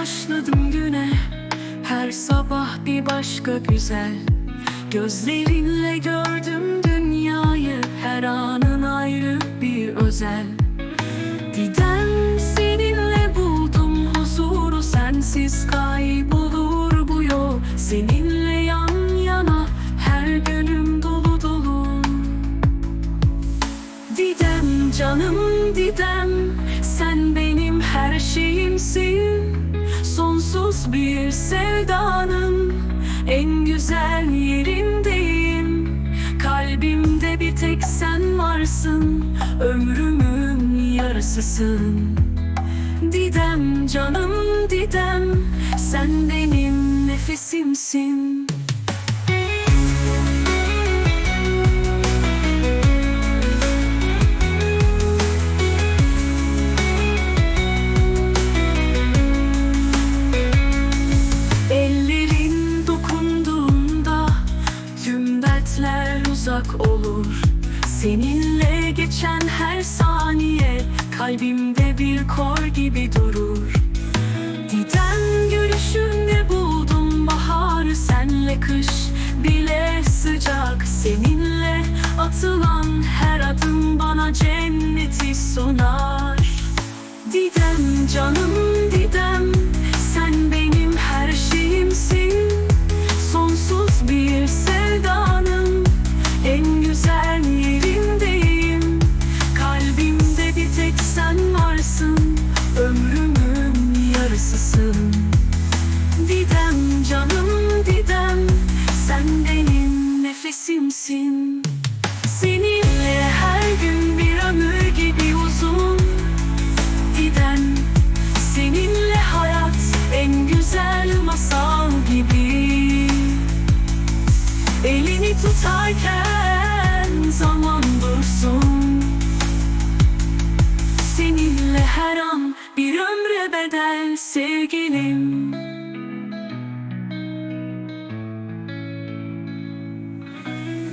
başladım güne. Her sabah bir başka güzel. Gözlerinle gördüm dünyayı. Her anın ayrı bir özel. Diden seninle buldum huzuru. Sensiz kaybolur bu yol. Seninle yan Bir sevdanın En güzel yerindeyim. Kalbimde bir tek sen varsın Ömrümün yarısısın. Didem canım Didem Sen benim nefesimsin uzak olur. Seninle geçen her saniye kalbimde bir kor gibi durur. Didem gülüşünde buldum nefesimsin Seninle her gün bir ömür gibi uzun giden Seninle hayat en güzel masal gibi. Elini tutarken zaman dursun. Seninle her an bir ömre bedel sevgilim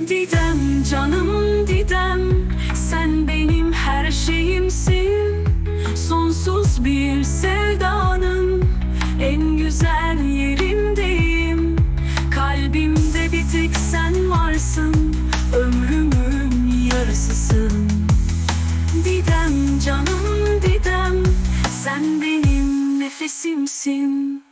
Didem canım Didem Sen benim her şeyimsin. Sonsuz bir sevdanın En güzel yerindeyim. Kalbimde bir tek sen varsın Ömrümün yarısısın. Didem canım Didem Sen benim nefesimsin